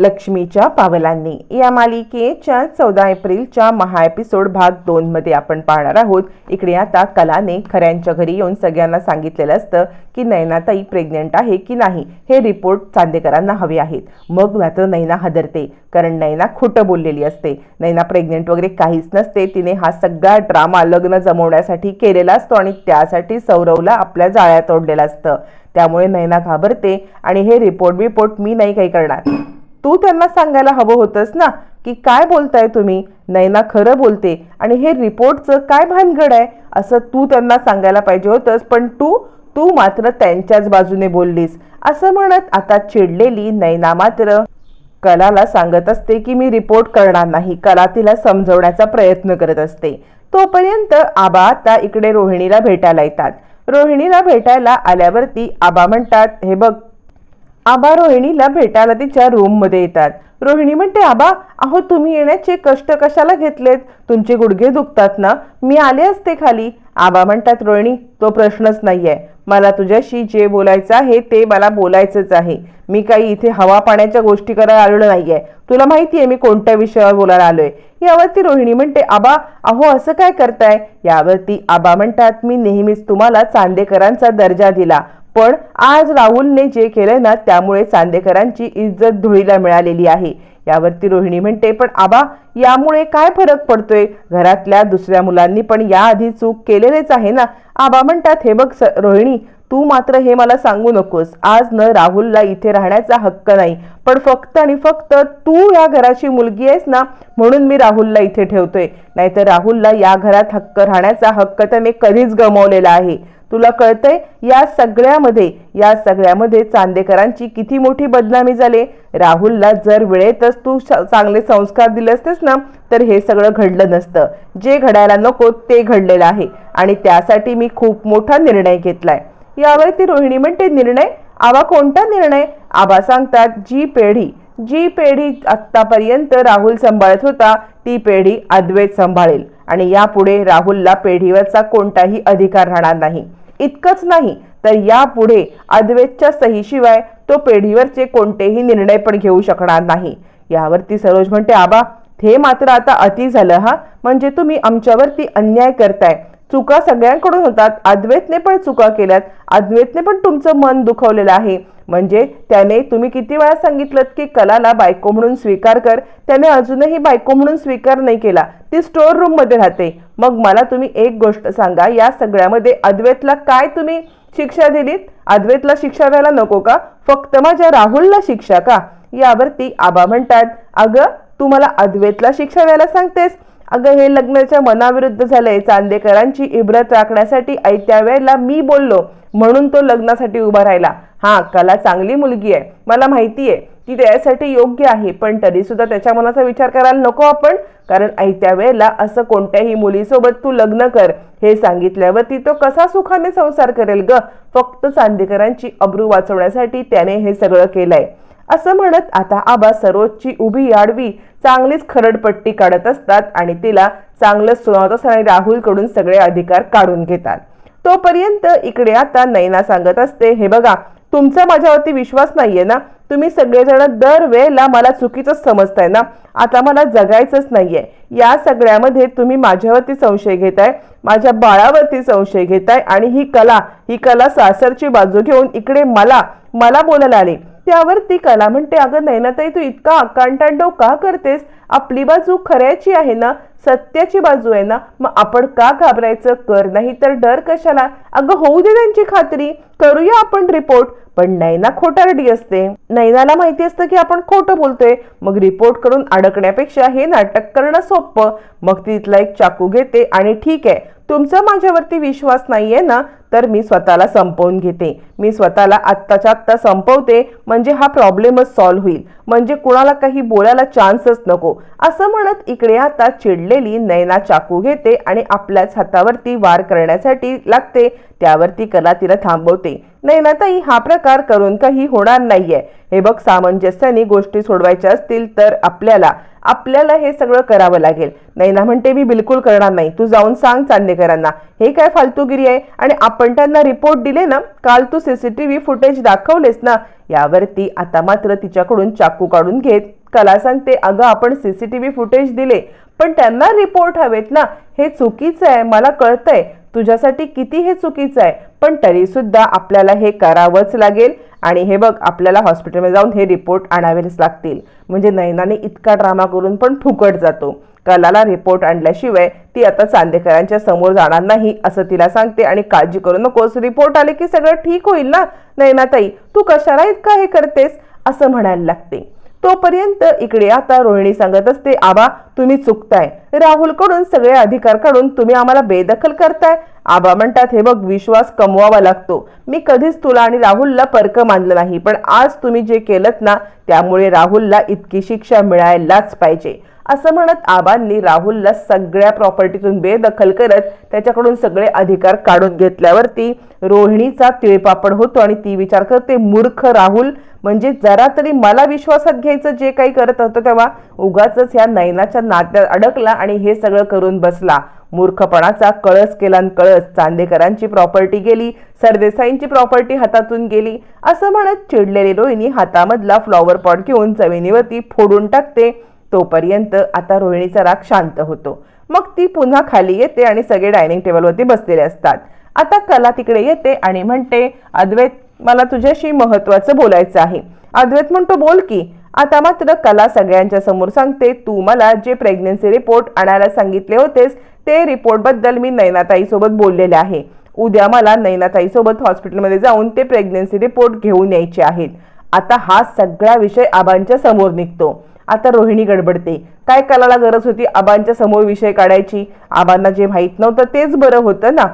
लक्ष्मीच्या पावलांनी. या मालिकेच्या चौदा एप्रिलच्या महा एपिसोड भाग दोन मध्ये आपण पाहणार आहोत. इकडे आता कलाने खऱ्यांच्या घरी येऊन सगळ्यांना सांगितलेलं असतं की नैनाताई प्रेग्नेंट आहे की नाही हे रिपोर्ट चांदेकरांना हवे आहेत. मग मात्र नैना हदरते कारण नैना खोटं बोललेली असते. नैना प्रेग्नेंट वगैरे काहीच नसते तिने हा सगळा ड्रामा लग्न जमवण्यासाठी केलेला असतो आणि त्यासाठी सौरवला आपल्या जाळ्यात ओढलेलं असतं. त्यामुळे नैना घाबरते आणि हे रिपोर्ट बिपोर्ट मी नाही काही करणार. तू त्यांना सांगायला हवं होतंस ना की काय बोलताय तुम्ही? नैना खरं बोलते. आणि हे रिपोर्टचं काय भानगड आहे? असं तू त्यांना सांगायला पाहिजे होतंस पण तू तू मात्र त्यांच्याच बाजूने बोललीस. असं म्हणत आता चिडलेली नैना मात्र कलाला सांगत असते की मी रिपोर्ट करणार नाही. कला तिला समजवण्याचा प्रयत्न करत असते. तोपर्यंत आबा आता इकडे रोहिणीला भेटायला येतात. रोहिणीला भेटायला आल्यावरती आबा म्हणतात हे बघ आबा रोहिणीला भेटायला तिच्या रूममध्ये येतात. रोहिणी म्हणते आबा अहो तुम्ही येण्याचे कष्ट कशाला घेतलेत? तुमचे गुडघे दुखतात ना? मी आले असते खाली. आबा म्हणतात रोहिणी तो प्रश्नच नाही आहे मला तुझ्याशी जे बोलायचं आहे ते मला बोलायचंच आहे. मी काही इथे हवा पाण्याच्या गोष्टी करायला आलेलो आहे तुला माहिती आहे मी कोणत्या विषयावर बोलायला आलोय. यावरती रोहिणी म्हणते आबा अहो असं काय करताय? यावरती आबा म्हणतात मी नेहमीच तुम्हाला चांदेकरांचा दर्जा दिला. पण आज राहुलने जे केलंय ना त्यामुळे चांदेकरांची इज्जत धुळीला मिळालेली आहे. यावरती रोहिणी म्हणते पण आबा यामुळे काय फरक पडतोय? घरातल्या दुसऱ्या मुलांनी पण याआधी चूक केलेलेच आहे ना. आबा म्हणतात हे बघ स- रोहिणी तू मात्र हे मला सांगू नकोस. आज न राहुलला इथे राहण्याचा हक्क नाही. पण फक्त आणि फक्त तू या घराची मुलगी आहेस ना म्हणून मी राहुलला इथे ठेवतोय. नाहीतर राहुलला या घरात हक्क राहण्याचा हक्क त्याने कधीच गमावलेला आहे. तुला कळतंय या सगळ्यामध्ये या सगळ्यामध्ये चांदेकरांची किती मोठी बदनामी झाली? राहुलला जर वेळेतच तू चांगले संस्कार दिले असतेस ना तर हे सगळं घडलं नसतं. जे घडायला नको ते घडलेलं आहे. आणि त्यासाठी मी खूप मोठा निर्णय घेतलाय. यावरती रोहिणी म्हणते निर्णय? आबा कोणता निर्णय? आबा सांगतात जी पेढी. जी पेढी आत्तापर्यंत राहुल सांभाळत होता ती पेढी अद्वैत सांभाळेल आणि यापुढे राहुलला पेढीवरचा कोणताही अधिकार राहणार नाही. इतकंच नाही तर यापुढे अद्वैतच्या सहीशिवाय तो पेढीवरचे कोणतेही निर्णय पण घेऊ शकणार नाही. यावरती सरोज म्हणते आबा हे मात्र आता अति झालं हा? म्हणजे तुम्ही आमच्यावरती अन्याय करताय. चुका सगळ्यांकडून होतात. अद्वैतने पण चुका केल्यात. अद्वैतने पण तुमचं मन दुखवलेलं आहे. म्हणजे त्याने तुम्ही किती वेळा सांगितलं की कलाला बायको म्हणून स्वीकार कर. त्याने अजूनही बायको म्हणून स्वीकार नाही केला. ती स्टोअर रूममध्ये राहते. मग मला तुम्ही एक गोष्ट सांगा या सगळ्यामध्ये अद्वैतला काय तुम्ही शिक्षा दिलीत? अद्वैतला शिक्षा द्यायला नको का? फक्त माझ्या राहुलला शिक्षा का? यावरती आबा म्हणतात. अगं तू मला अद्वैतला शिक्षा द्यायला सांगतेस? अगं हे लग्नाच्या मनाविरुद्ध झालंय. चांदेकरांची इब्रत राखण्यासाठी ऐत्या वेळेला मी बोललो म्हणून तो लग्नासाठी उभा राहिला. हा कला चांगली मुलगी आहे. मला माहिती आहे ती त्यासाठी योग्य आहे पण तरी सुद्धा त्याच्या मनाचा विचार करायला नको आपण. कारण ऐत्या वेळेला असं कोणत्याही मुलीसोबत तू लग्न कर हे सांगितल्यावर ती तो कसा सुखाने संसार करेल ग? फक्त चांदेकरांची अब्रू वाचवण्यासाठी त्याने हे सगळं केलंय. असं म्हणत आता आबा सरोजची उभी आडवी चांगलीच खरडपट्टी काढत असतात आणि तिला चांगलं सुनावत असताना आणि राहुलकडून सगळे अधिकार काढून घेतात. तोपर्यंत इकडे आता नैना सांगत असते हे बघा तुमचा माझ्यावरती विश्वास नाहीये ना? तुम्ही सगळेजण दरवेळेला मला चुकीचंच समजताय ना? आता मला जगायचंच नाहीये. या सगळ्यामध्ये तुम्ही माझ्यावरती संशय घेताय माझ्या बाळावरती संशय घेताय आणि ही कला ही कला सासरची बाजू घेऊन इकडे मला मला बोलायला आली. त्यावर ती कला म्हणते अगं नैनाताई तू इतका आकांतांडव का करतेस. आपली बाजू खऱ्याची आहे ना सत्याची बाजू आहे ना मग आपण का घाबरायचं? कर नाही तर डर कशाला? अगं होऊ दे त्यांची खात्री. करूया आपण रिपोर्ट. पण नैना खोटारडी असते. नैनाला माहिती असतं की आपण खोटं बोलतोय. मग रिपोर्ट करून अडकण्यापेक्षा हे नाटक करणं सोपं. मग ती तिथला एक चाकू घेते आणि ठीक आहे. तुमचा माझ्यावरती विश्वास नाहीये ना तर मी स्वतःला संपवून घेते. मी स्वतःला आत्ताच्या आत्ता संपवते म्हणजे हा प्रॉब्लेमच सॉल्व्ह होईल. म्हणजे कुणाला काही बोलायला चान्सच नको. असं म्हणत इकडे आता चिडलेली नैना चाकू घेते आणि आपल्याच हातावरती वार करण्यासाठी लागते. त्यावरती कला तिला थांबवते. नैनाताई हा प्रकार करून काही होणार नाहीये. हे बघ सामंजस्याने गोष्टी सोडवायच्या असतील तर आपल्याला आपल्याला हे सगळं करावं लागेल. नैना म्हणते मी बिलकुल करणार नाही. तू जाऊन सांग चांदेकरांना. हे काय फालतूगिरी आहे? आणि आप आपण त्यांना रिपोर्ट दिले ना काल तू सीसीटीव्ही फुटेज दाखवलेस ना यावरती आता मात्र तिच्याकडून चाकू काढून घेत. कला सांगते अगं आपण सीसीटीव्ही फुटेज दिले पण त्यांना रिपोर्ट हवेत ना. हे चुकीचं आहे मला कळतंय. तुझ्यासाठी किती हे चुकीचं आहे पण तरी सुद्धा आपल्याला हे करावंच लागेल. आणि हे बघ आपल्याला हॉस्पिटलमध्ये जाऊन हे रिपोर्ट आणावेच लागतील. म्हणजे नयनाने इतका ड्रामा करून पण फुकट जातो. कलाला रिपोर्ट आणल्याशिवाय ती आता चांदेकरांच्या समोर जाणार नाही असं तिला सांगते. आणि काळजी करू नकोस रिपोर्ट आले की सगळं ठीक होईल ना? नयनाताई तू कशाला इतका हे करतेस? असं म्हणायला लागते. तोपर्यंत इकडे आता रोहिणी सांगत असते आबा तुम्ही चुकताय. राहुलकडून सगळे अधिकार काढून तुम्ही आम्हाला बेदखल करताय. आबा म्हणतात हे बघ विश्वास कमवावा लागतो. मी कधीच तुला आणि राहुलला परक मानलं नाही पण आज तुम्ही जे केलं ना त्यामुळे राहुलला इतकी शिक्षा मिळायलाच पाहिजे. असं म्हणत आबांनी राहुलला सगळ्या प्रॉपर्टीतून बेदखल करत त्याच्याकडून सगळे अधिकार काढून घेतल्यावरती रोहिणीचा तिळपापड होतो आणि ती विचार करते मूर्ख राहुल म्हणजे जरा तरी मला विश्वासात घ्यायचं जे काही करत होतं तेव्हा उगाच ह्या नैनाच्या नात्यात अडकला आणि हे सगळं करून बसला. मूर्खपणाचा कळस केला कळस चांदेकरांची प्रॉपर्टी गेली सरदेसाईंची प्रॉपर्टी हातातून गेली असं म्हणत चिडलेली रोहिणी हातामधला फ्लॉवर पॉट घेऊन जमिनीवरती फोडून टाकते. तोपर्यंत आता रोहिणीचा राग शांत होतो. मग ती पुन्हा खाली येते आणि सगळे डायनिंग टेबलवरती बसलेले असतात. आता कला तिकडे येते आणि म्हणते अद्वैत मला तुझ्याशी महत्वाचं बोलायचं आहे. अद्वैत म्हणतो बोल की. आता मात्र कला सगळ्यांच्या समोर सांगते तू मला जे प्रेग्नन्सी रिपोर्ट आणायला सांगितले होतेस ते रिपोर्टबद्दल मी नैनाताईसोबत बोललेले आहे. उद्या मला नैनाताईसोबत हॉस्पिटलमध्ये जाऊन ते प्रेग्नन्सी रिपोर्ट घेऊन यायचे आहेत. आता हा सगळा विषय आबांच्या समोर निघतो. आता रोहिणी गडबडते. काय कलाला गरज होती आबांच्या समोर विषय काढायची? आबांना जे माहीत नव्हतं तेच बरं होतं ना?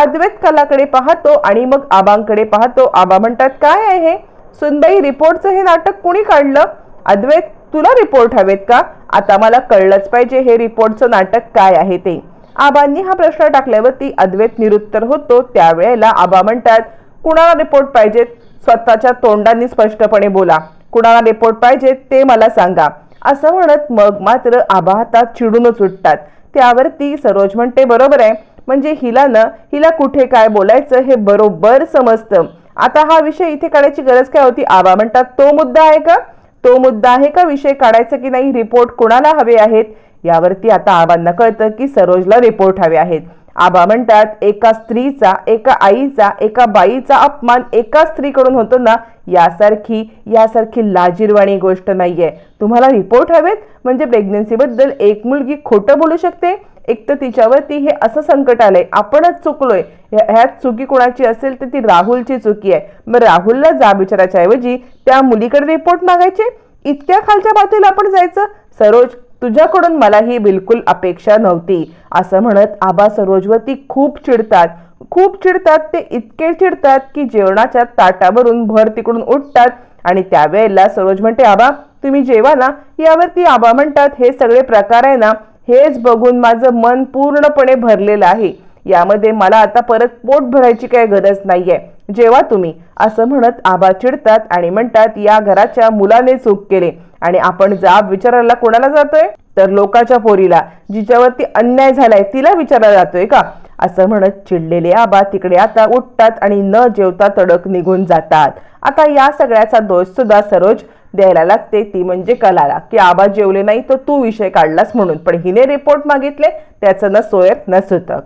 अद्वैत कलाकडे पाहतो आणि मग आबांकडे पाहतो. आबा म्हणतात काय आहे सुनबाई रिपोर्टचं हे नाटक कुणी काढलं? अद्वैत तुला रिपोर्ट हवेत का? आता मला कळलंच पाहिजे हे रिपोर्टचं नाटक काय आहे ते. आबांनी हा प्रश्न टाकल्यावरती अद्वैत निरुत्तर होतो. त्यावेळेला आबा म्हणतात कुणाला रिपोर्ट पाहिजेत? स्वतःच्या तोंडांनी स्पष्टपणे बोला. कुणाला रिपोर्ट पाहिजेत ते मला सांगा. असं म्हणत मग मात्र आबा हातात चिडूनच उठतात. त्यावरती सरोज म्हणते बरोबर आहे. म्हणजे हिला न हिला कुठे काय बोलायचं हे बरोबर समजतं. आता हा विषय इथे काढायची गरज काय होती? आबा म्हणतात तो मुद्दा आहे का? तो मुद्दा आहे का विषय काढायचा की नाही? रिपोर्ट कोणाला हवे आहेत? यावरती आता आबांना कळतं की सरोजला रिपोर्ट हवे आहेत. आबा म्हणतात एका स्त्रीचा एका आईचा एका बाईचा अपमान एका स्त्रीकडून होतो ना यासारखी यासारखी लाजीरवाणी गोष्ट नाहीये. तुम्हाला रिपोर्ट हवेत? म्हणजे प्रेग्नन्सीबद्दल एक मुलगी खोटं बोलू शकते? एक तर तिच्यावरती हे असं संकट आलंय आपणच चुकलोय. ह्यात चुकी कोणाची असेल तर ती राहुलची चुकी आहे. मग राहुलला जा विचाराच्या ऐवजी त्या मुलीकडे रिपोर्ट मागायचे? इतक्या खालच्या बाजूला आपण जायचं? सरोज तुझ्याकडून मला ही बिलकुल अपेक्षा नव्हती असं म्हणत आबा सरोजवती खूप चिडतात. खूप चिडतात ते इतके चिडतात की जेवणाच्या ताटावरून भर तिकडून उठतात आणि त्यावेळेला सरोज म्हणते आबा तुम्ही जेवा ना. यावरती आबा म्हणतात हे सगळे प्रकार आहे ना हेच बघून माझं मन पूर्णपणे भरलेलं आहे. यामध्ये मला आता परत पोट भरायची काही गरज नाहीये. जेव्हा तुम्ही असं म्हणत आबा चिडतात आणि म्हणतात या घराच्या मुलाने चूक केले आणि आपण जाब विचारायला कोणाला जातोय? तर लोकाच्या पोरीला जिच्यावरती अन्याय झालाय तिला विचारला जातोय का? असं म्हणत चिडलेले आबा तिकडे आता उठतात आणि न जेवता तडक निघून जातात. आता या सगळ्याचा दोष सुद्धा सरोज द्यायला लागते. ती म्हणजे कलाला की आबा जेवले नाही तर तू विषय काढलास म्हणून. पण हिने रिपोर्ट मागितले त्याचं न सोयर न सुतक.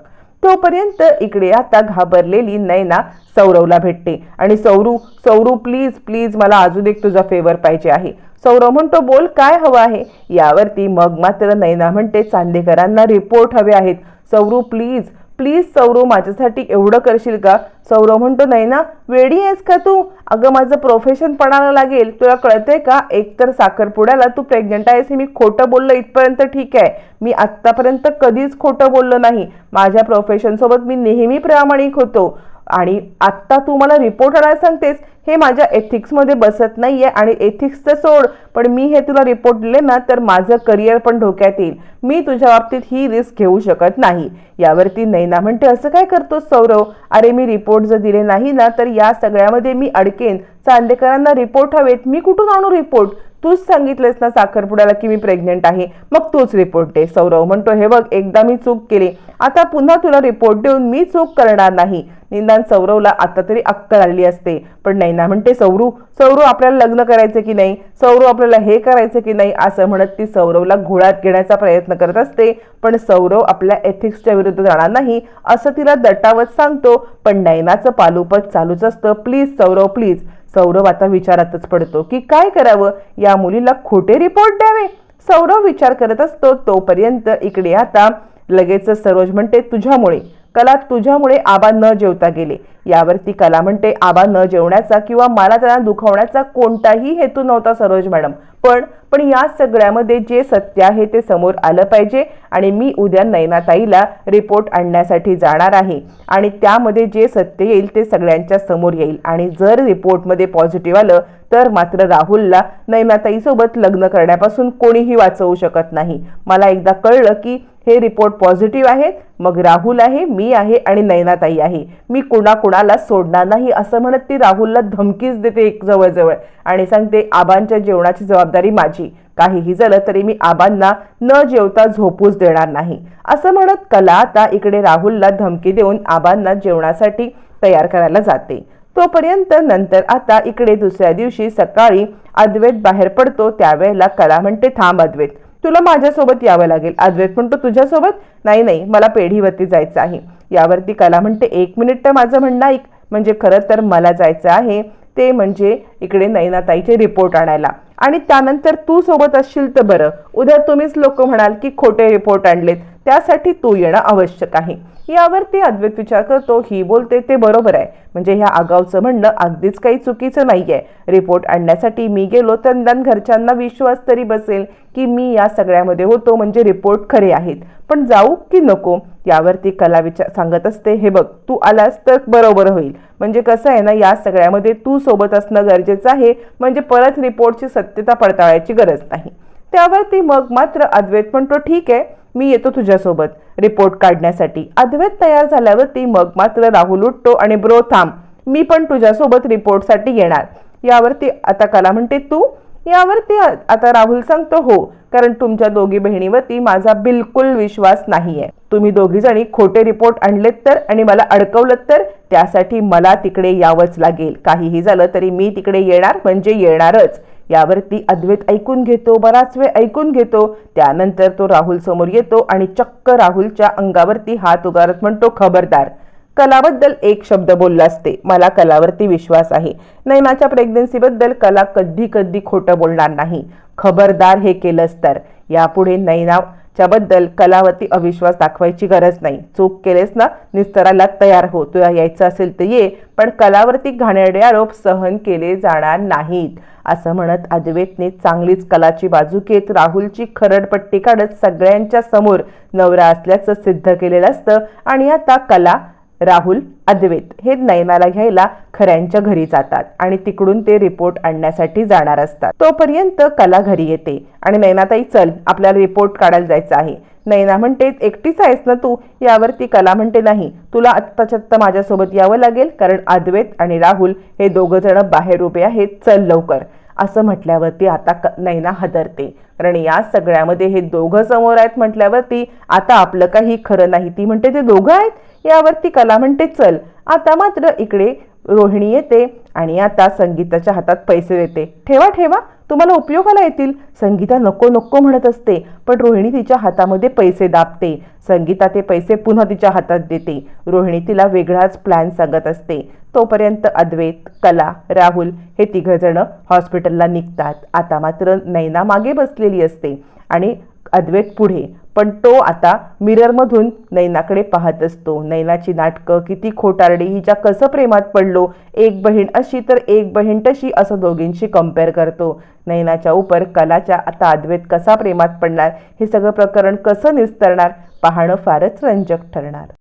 तोपर्यंत इकडे आता घाबरलेली नैना सौरवला भेटते. आणि सौरू सौरू प्लीज प्लीज मला अजून एक तुझा फेवर पाहिजे आहे. सौरव म्हणतो बोल काय हवं आहे? यावरती मग मात्र नैना म्हणते चांदेकरांना रिपोर्ट हवे आहेत. सौरू प्लीज प्लीज सौरव माझ्यासाठी एवढं करशील का? सौरव म्हणतो नाही ना वेडी आहेस का तू? अगं माझं प्रोफेशन पणाला लागेल. तुला कळतंय का? एकतर साखरपुड्याला तू प्रेग्नंट आहेस हे मी खोटं बोललं इथपर्यंत ठीक आहे. मी आत्तापर्यंत कधीच खोटं बोललो नाही. माझ्या प्रोफेशनसोबत मी नेहमी प्रामाणिक होतो. आणि आत्ता तू मला रिपोर्ट आणायला सांगतेस हे माझ्या एथिक्समध्ये बसत नाहीये आणि एथिक्सचं सोड. पण मी हे तुला रिपोर्ट दिले ना तर माझं करिअर पण धोक्यात येईल. मी तुझ्या बाबतीत ही रिस्क घेऊ शकत नाही. यावरती नैना म्हणते असं काय करतोस सौरव? अरे मी रिपोर्ट जर दिले नाही ना तर या सगळ्यामध्ये मी अडकेन. चांदेकरांना रिपोर्ट हवेत. मी कुठून आणू रिपोर्ट तूच सांगितलंस ना साखरपुड्याला की मी प्रेग्नेंट आहे. मग तूच रिपोर्ट दे. सौरव म्हणतो हे बघ एकदा मी चूक केली. आता पुन्हा तुला रिपोर्ट देऊन मी चूक करणार नाही. निदान सौरवला आता तरी अक्कल आली असते. पण नैना म्हणते सौरू सौरू आपल्याला लग्न करायचं की नाही? सौरव आपल्याला हे करायचं की नाही? असं म्हणत ती सौरवला घोळात घेण्याचा प्रयत्न करत असते. पण सौरव आपल्या एथिक्सच्या विरुद्ध जाणार नाही असं तिला दटावत सांगतो. पण नैनाचं पालुपत चालूच असतं. Please Saurav please. सौरव आता विचारातच पडतो की काय करावं? या मुलीला खोटे रिपोर्ट द्यावे? सौरव विचार करत असतो तोपर्यंत इकडे आता लगेच सरोज म्हणते तुझ्यामुळे. कला तुझ्यामुळे आबा न जेवता गेले. यावरती कला म्हणते आबा न जेवण्याचा किंवा मला त्यांना दुखवण्याचा कोणताही हेतू नव्हता सरोज मॅडम. पण पण या सगळ्यामध्ये जे सत्य आहे ते समोर आलं पाहिजे आणि मी उद्या नयनाताईला रिपोर्ट आणण्यासाठी जाणार आहे. आणि त्यामध्ये जे सत्य येईल ते सगळ्यांच्या समोर येईल. आणि जर रिपोर्टमध्ये पॉझिटिव्ह आलं तर मात्र राहुलला नयनाताईसोबत लग्न करण्यापासून कोणीही वाचवू शकत नाही. मला एकदा कळलं की हे रिपोर्ट पॉझिटिव्ह आहेत मग राहुल आहे मी आहे आणि नयनाताई आहे. मी कुणाकुणाला सोडणार नाही असं म्हणत ती राहुलला धमकीच देते एक जवळजवळ. आणि सांगते आबांच्या जेवणाची जबाबदारी माझी. काहीही झालं तरी मी आबांना न जेवता झोपूच देणार नाही. असं म्हणत कला आता इकडे राहुलला धमकी देऊन आबांना जेवणासाठी तयार करायला जाते. तोपर्यंत नंतर आता इकडे दुसऱ्या दिवशी सकाळी अद्वैत बाहेर पडतो. त्यावेळेला कला म्हणते थांब अद्वैत तुला माझ्यासोबत यावं लागेल. अद्वैत म्हणतो तुझ्यासोबत? नाही नाही मला पेढीवरती जायचं आहे. यावरती कला म्हणते एक मिनिट तर माझं म्हणणं ऐक. म्हणजे खरं तर मला जायचं आहे. ते म्हणजे इकडे नैनाताईचे रिपोर्ट आणायला. आणि त्यानंतर तू सोबत असशील तर बरं. उद्या तुम्हीच लोक म्हणाल की खोटे रिपोर्ट आणलेत. त्यासाठी तू येणं आवश्यक आहे. यावरती अद्वैत विचार करतो. ही बोलते ते बरोबर आहे. म्हणजे ह्या आगावचं म्हणणं अगदीच काही चुकीचं नाही आहे रिपोर्ट आणण्यासाठी मी गेलो तर निदान घरच्यांना विश्वास तरी बसेल की मी या सगळ्यामध्ये होतो. म्हणजे रिपोर्ट खरे आहेत. पण जाऊ की नको? यावरती कला विचार सांगत असते हे बघ तू आलास तर बरोबर होईल. म्हणजे कसं आहे ना या सगळ्यामध्ये तू सोबत असणं गरजेचं आहे. म्हणजे परत रिपोर्टची सत्यता पडताळायची गरज नाही. त्यावरती मग मात्र अद्वैत म्हणतो ठीक आहे मी येतो तुझ्यासोबत. रिपोर्ट काढण्यासाठी. अद्वैत तयार झाल्यावरती मग मात्र राहुल उठतो आणि ब्रो थांब मी पण तुझ्यासोबत रिपोर्टसाठी येणार. यावरती आता कला म्हणते तू? यावरती आता राहुल सांगतो हो कारण तुमच्या दोघी बहिणीवरती माझा बिलकुल विश्वास नाही आहे तुम्ही दोघी जणी खोटे रिपोर्ट आणलेत तर आणि मला अडकवलं तर त्यासाठी मला तिकडे यावंच लागेल. काहीही झालं तरी मी तिकडे येणार म्हणजे येणारच. यावरती अद्वैत ऐकून घेतो बराच वेळ ऐकून घेतो. त्यानंतर तो राहुल समोर येतो आणि चक्क राहुलच्या अंगावरती हात उगारत म्हणतो खबरदार कलाबद्दल एक शब्द बोलला असते. मला कलावरती विश्वास आहे. नैनाच्या प्रेग्नन्सीबद्दल कला कधी कधी खोटं बोलणार नाही. खबरदार हे केलंच तर. यापुढे नैना बद्दल कलावरती अविश्वास दाखवायची गरज नाही. चूक केलेस ना निस्तराला तयार हो. तुला यायचं असेल तर ये पण कलावरती घाणेरडे आरोप सहन केले जाणार नाहीत. असं म्हणत अद्वैतने चांगलीच कलाची बाजू घेत राहुलची खरडपट्टी काढत सगळ्यांच्या समोर नवरा असल्याचं सिद्ध केलेलं असतं आणि आता कला राहुल अद्वैत हे नयनाला घ्यायला खऱ्यांच्या घरी जातात आणि तिकडून ते रिपोर्ट आणण्यासाठी जाणार असतात. तोपर्यंत कला घरी येते आणि नयनाताई चल आपल्याला रिपोर्ट काढायला जायचं आहे. नैना म्हणते एकटीच आहेस ना तू? यावरती कला म्हणते नाही तुला आत्ताच्या आत्ता माझ्यासोबत यावं लागेल कारण अद्वैत आणि राहुल हे दोघं जण बाहेर उभे आहेत. चल लवकर. असं म्हटल्यावरती आता क नैना हदरते. कारण या सगळ्यामध्ये हे दोघं समोर आहेत म्हटल्यावरती आता आपलं काही खरं नाही. ती म्हणते ते दोघं आहेत? यावरती कला म्हणते चल आता मात्र इकडे रोहिणी येते आणि आता संगीताच्या हातात पैसे देते. ठेवा ठेवा. तुम्हाला उपयोगाला येतील. संगीता नको नको म्हणत असते पण रोहिणी तिच्या हातामध्ये पैसे दाबते. संगीता ते पैसे पुन्हा तिच्या हातात देते. रोहिणी तिला वेगळाच प्लॅन सांगत असते. तोपर्यंत अद्वैत कला राहुल हे तिघंजणं हॉस्पिटलला निघतात. आता मात्र नैना मागे बसलेली असते आणि अद्वैत पुढे. पण तो आता मिररमधून नैनाकडे पाहत असतो. नैनाची नाटकं किती खोटारडी हिच्या कसं प्रेमात पडलो एक बहीण अशी तर एक बहीण तशी असं दोघींशी कंपेअर करतो. नैनाच्या उपर कलाच्या आता अद्वैत कसा प्रेमात पडणार हे सगळं प्रकरण कसं निस्तरणार पाहणं फारच रंजक ठरणार.